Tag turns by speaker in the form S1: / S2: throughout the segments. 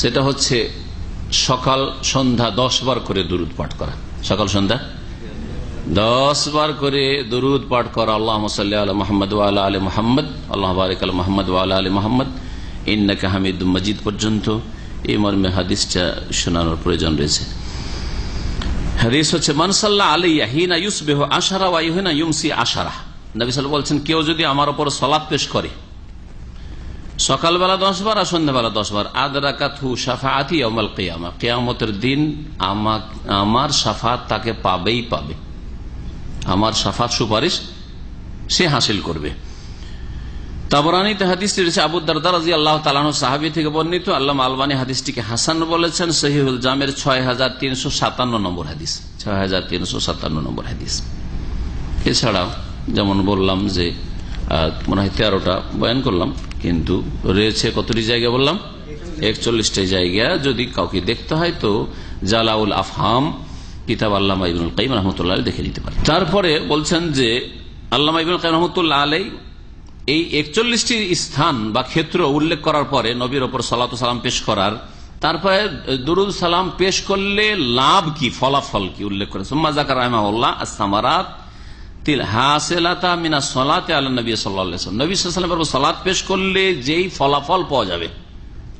S1: সেটা হচ্ছে সকাল সন্ধ্যা দশ বার করে দুরুদ পাঠ করা। সকাল সন্ধ্যা দশ বার করে দুরুদ পাঠ করা। আল্লাহ সাল্লাহ আল মোহাম্মদ ওয়ালা আলী মোহাম্মদ। আল্লাহ বারিক আল মোহাম্মদ ওয়ালা আলী মোহাম্মদ। ইন্নাকে হামিদ মজিদ পর্যন্ত এই মর্মে হাদিসটা শোনানোর প্রয়োজন রয়েছে। হাদিস হচ্ছে মানসাল্লাহ আলী হিনা ইউসবেহ আশারা ইউমসি আশারা। নবী সাল বলছেন, কেউ যদি আমার ওপর সলাদ পেশ করে সকালবেলা দশ বার আর সন্ধ্যাবেলা দশ বার আদরাকাতহু সাফাআতি ইয়াউমাল কিয়ামা। কেয়ামতের দিন আমার সাফাত তাকে পাবেই পাবে। আমার সাফাত সুপারিশ সে হাসিল করবে। তাবরানিতে আল্লাহ থেকে বর্ণিত। আল্লাহ হাদিসটিকে হাসান বলেছেন। জামের ছয় হাজার তিনশো সাতান্ন নম্বর হাদিস। ছয় হাজার তিনশো সাতান্ন নম্বর হাদিস। এছাড়াও যেমন বললাম যে মনে হয় তেরোটা বয়ান করলাম। কিন্তু রয়েছে কতটি জায়গা বললাম? একচল্লিশটা জায়গা। যদি কাউকে দেখতে হয় তো জালাউল আফহাম, কিতাব আল্লাহ ইবনুল কাইম রহমতুল্লাহ দেখে নিতে পারে। তারপরে বলছেন যে আল্লাহ ইবনুল কাইম রহমতুল্লাহ আলাই এই একচল্লিশটি স্থান বা ক্ষেত্র উল্লেখ করার পরে নবীর ওপর সালাত সালাম পেশ করার, তারপরে দুরুদ সালাম পেশ করলে লাভ কি, ফলাফল কি উল্লেখ করে সোম্মা জাকার রহমাউল্লাহ আসামারাত তিল হাসেলাতা মিনা সলাতে পেশ করলে যেই ফলাফল পাওয়া যাবে,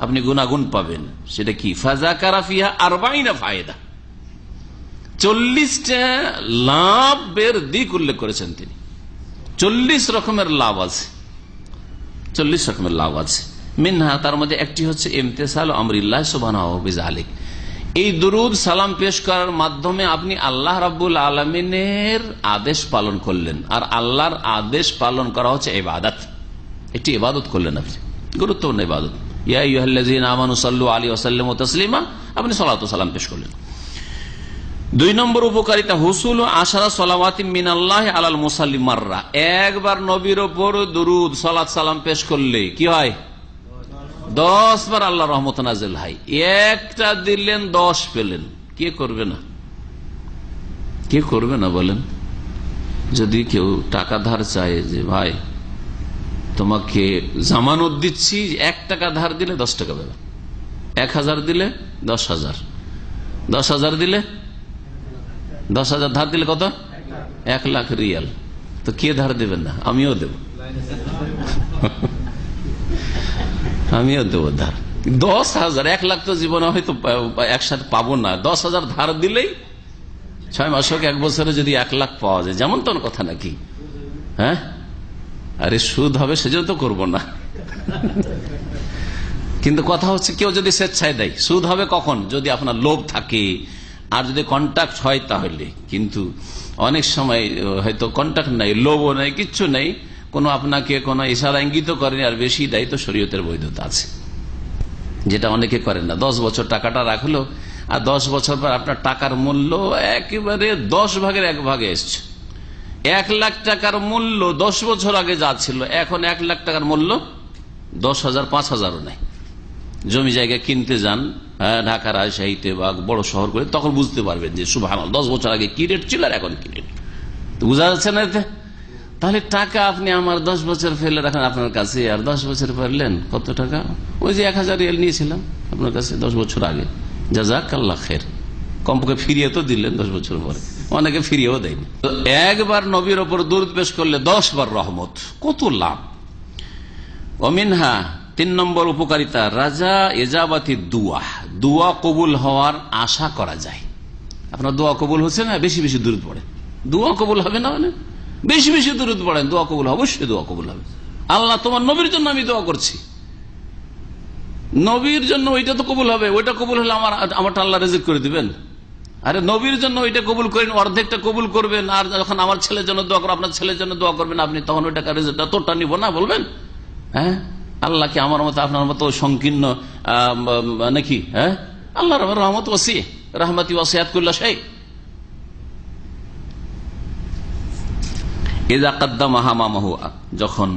S1: আপনি গুনাগুন পাবেন। সেটা কি? ফাজা কারাফিয়া আরবাইনা ফায়দা চল্লিশটা লাভের দিক উল্লেখ করেছেন তিনি। চল্লিশ রকমের লাভ আছে। চল্লিশ রকমের লাভ আছে। মিনহা, তার মধ্যে একটি হচ্ছে ইমতেসাল আমরিল্লাহ সুবাহ আলিক এই দুরুদ সালাম পেশ করার মাধ্যমে আপনি আল্লাহ রাব্বুল আলমিনের আদেশ পালন করলেন। আর আল্লাহর আদেশ পালন করা হচ্ছে এবাদত এটি এবাদত করলেন আপনি। গুরুত্বপূর্ণ তাসলিমা, আপনি সালাম পেশ করলেন। দুই নম্বর উপকারিতা, হুসুল আলাল একবার নবীর ওপর দুরুদ সালাম পেশ করলে কি হয়? দশ বার আল্লাহ রহমত নাজেল হয়। একটা দিলেন, দশ পেলেন। কে করবে না? কে করবে না বলেন? যদি কেউ টাকা ধার চায় যে, ভাই, তোমাকে জামানত দিচ্ছি, এক টাকা ধার দিলে দশ টাকা পাবে এক হাজার দিলে দশ হাজার। দশ হাজার দিলে দশ হাজার ধার দিলে কত? এক লাখ রিয়াল। তো কে ধার দেবেন না? আমিও দেব। আমিও দেবো ধার। দশ হাজার, এক লাখ তো জীবনে হয়তো একসাথে পাবো না। দশ হাজার ধার দিলেই ছয় মাস হোক, এক বছরে যদি এক লাখ পাওয়া যায়, যেমন তোর কথা নাকি? হ্যাঁ? আরে সুদ হবে, সেজন্য তো করব না। কিন্তু কথা হচ্ছে, কেউ যদি স্বেচ্ছায় দেয়, সুদ হবে কখন? যদি আপনার লোভ থাকে, আর যদি কন্ট্যাক্ট হয় তাহলে। কিন্তু অনেক সময়, হয়তো কন্ট্যাক্ট নাই, লোভও নেই, কিচ্ছু নেই। কোনো আপনাকে কোনো ইশারা ইঙ্গিত করেনি আর বেশি দায়িত্ব শরীয়তের বৈধতা আছে। যেটা অনেকে করেন না। দশ বছর টাকাটা রাখল আর দশ বছর পর আপনার টাকার মূল্য একেবারে দশ ভাগের এক ভাগে এসছে। এক লাখ টাকার মূল্য দশ বছর আগে যা ছিল এখন এক লাখ টাকার মূল্য দশ হাজার পাঁচ হাজারও নেই। জমি জায়গা কিনতে যান হ্যাঁ, ঢাকা রাজশাহীতে বা বড় শহর করে তখন বুঝতে পারবেন যে শুভ দশ বছর আগে কি রেট ছিল আর এখন কি রেট তো বোঝা যাচ্ছে না এতে? তাহলে টাকা আপনি আমার দশ বছর ফেলে রাখেন আপনার কাছে, আর দশ বছর ফেললেন কত টাকা? ওই যে এক হাজার রিয়াল নিয়েছিলাম আপনার কাছে দশ বছর আগে। যা যাক আল্লাহ খের কমপক্ষে ফিরিয়ে তো দিলেন দশ বছর পরে। অনেকে ফিরিয়েও দেয়নি। তো একবার নবীর ওপর দূর পেশ করলে দশ বার রহমত। কত লাভ? অমিনহা তিন নম্বর উপকারিতা, রাজা এজাবাতি দুয়া। দুয়া কবুল হওয়ার আশা করা যায়। আপনার দোয়া কবুল হচ্ছে না? বেশি বেশি দূরত পড়ে। দোয়া কবুল হবে না মানে বেশি বেশি দূরত পড়েন, দোয়া কবুল অবশ্যই দোয়া কবুল হবে। আল্লাহ তোমার নবীর জন্য আমি দোয়া করছি। নবীর জন্য ওইটা তো কবুল হবে, ওইটা কবুল হলে আমার, আমারটা আল্লাহ রেজেক্ট করে দিবেন। আরে নবীর জন্য ওইটা কবুল করেন, অর্ধেকটা কবুল করবেন, আর যখন আমার ছেলের জন্য দোয়া করব আপনার ছেলের জন্য দোয়া করবেন আপনি, তখন ওইটাকে রেজেক্ট তোরটা নিব না, বলবেন? হ্যাঁ? আল্লাহকে আমার মতো, আপনার মতো সংকীর্ণ নাকি? হ্যাঁ? আল্লাহ রহমত ওসি রহমতি ওসিয়াত করল সেই এজা কাদ্দা মাহামা যখন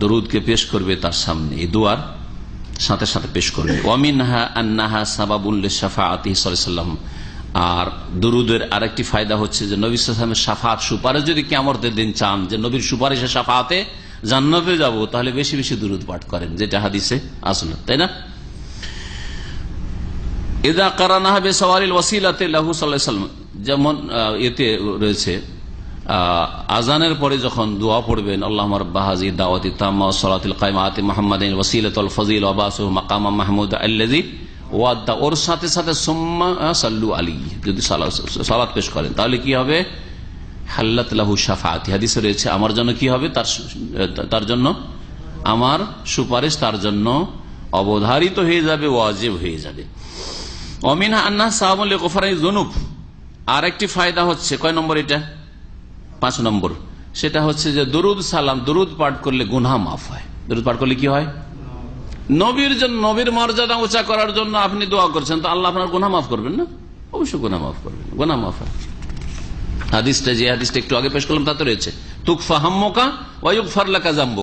S1: দরুদকে পেশ করবে তার সামনে, এই দুয়ার সাথে সাথে পেশ করবে। ওয়ামিনহা আন্নাহা সাবাবুল্লি সাফা আতি সাল্লাম। আর দরুদের আরেকটি ফায়দা হচ্ছে যে নবী সালামের সাফাত সুপারিশ যদি কেমরদের দিন চান, যে নবীর সুপারিশে সাফাতে জান্নাতে যাব, তাহলে বেশি বেশি দুরুদ পাঠ করেন, যেটা হাদিসে আসলো, তাই না? সাল্লাহ সাল্লাম, যেমন এতে রয়েছে আজানের পরে যখন দোয়া পড়বেন আল্লাহ বাহাজি দাওয়াতি তাম্মা সালাতুল কাইমাতি মোহাম্মদ ওসিলাতুল ফজিল আবাস মাকামা মাহমুদ আল্লাজি ওয়াদ্দা। ওর সাথে সাথে সোম্মা সাল্লু আলী, যদি সালাত পেশ করেন। তাহলে কি হবে? হাল্লাত লাহু হাদিসে রয়েছে, আমার জন্য কি হবে? তার তার জন্য? আমার সুপারিশ তার জন্য অবধারিত হয়ে যাবে, ওয়াজিব হয়ে যাবে। অমিনা আন্না সাহাবুল গোফারাই জনুব আর একটি ফায়দা হচ্ছে, কয় নম্বর এটা? পাঁচ নম্বর, সেটা হচ্ছে যে দরুদ সালাম, দরুদ পাঠ করলে গুনহা মাফ হয়। দরুদ পাঠ করলে কি হয়? নবীর জন্য, নবীর মর্যাদা উঁচা করার জন্য আপনি দোয়া করছেন, তো আল্লাহ আপনার গুনা মাফ করবেন না? অবশ্যই গুনা মাফ করবেন গুনা মাফ হয়। হাদিসটা যে হাদিসটা একটু আগে পেশ করলাম তা তো রয়েছে, তুকফা হাম্মকা ওয়ুক ফারলাকা জাম্বু